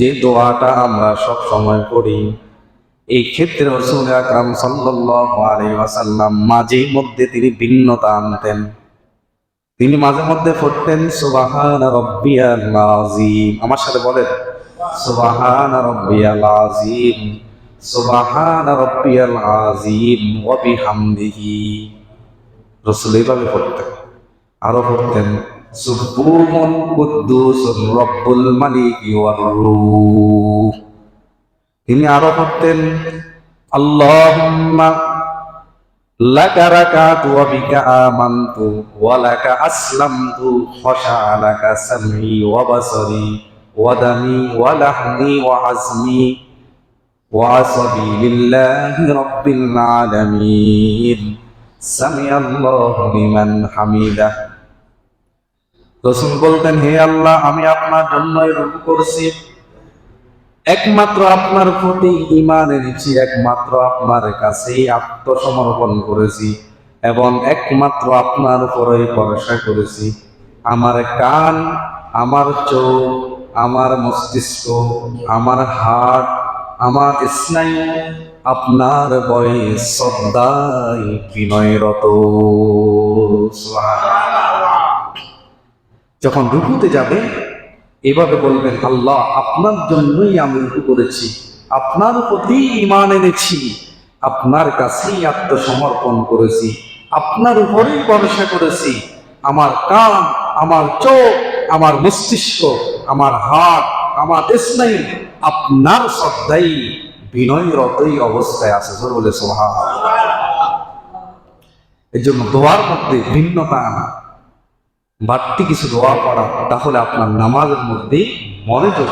যে দোয়াটা আমরা সব সময় করি, এই ক্ষেত্রে রসুল আকরাম ওয়াসাল্লাম মাঝে মধ্যে তিনি ভিন্নতা আনতেন। তিনি মাঝে মধ্যে পড়তেন, সুবাহান রব্বিয়াল আযীম। আমার সাথে বলেন, সুবাহান রব্বিয়াল আযীম, সুবাহান রব্বিয়াল আযীম, ওয়া বিহামদিহি। রাসূল এইভাবে পড়তেন, আরও পড়তেন। সুবহুন কুদ্দুসুর রব্বুল মালিকি ওয়ার রূহ তিনি আরো পড়তেন আল্লাহুম্মা লাকা রাকাতু ওয়া বিকা আমানতু ওয়া লাকা আসলামতু খশা লাকা সামঈ ওয়া বাসারি ওয়া দামি ওয়া লাহমি ওয়া আজমি ওয়া আসাবি লিল্লাহি রাব্বিল আলামিন সামি আল্লাহু লিমান হামিদা রসুল বলতেন, হে আল্লাহ, আমি আপনার জন্যই রুকু করছি। একমাত্র আপনার প্রতি ইমান এনেছি, একমাত্র আপনার কাছেই আত্মসমর্পণ করেছি এবং একমাত্র আপনার উপরেই ভরসা করেছি। আমার কান, আমার চোখ, আমার মস্তিষ্ক, আমার হাট আমার স্নায়ু আপনার বয়ে শ্রদ্ধায় বিনয়রত। যখন রুকুতে যাবে, এভাবে বলবেন, আল্লাহ, আপনার জন্যই আমি রুকু করেছি। আপনার প্রতি ইমান এনেছি। আপনার কাছেই আত্মসমর্পণ করেছি। আপনার উপরেই ভরসা করেছি। আমার কান, আমার চোখ, আমার মস্তিষ্ক, আমার হাত, আমার স্নায়ু আপনার শ্রদ্ধাই বিনয়রতই অবস্থায় আছে। বলে সোহা এর জন্য দোয়ার মধ্যে ভিন্নতা আনা। বাড়তি কিছু দোয়া পড়া তাহলে আপনার নামাজের মধ্যে মনোযোগ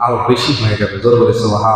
আরও বেশি হয়ে যাবে। জোর বলে সোহা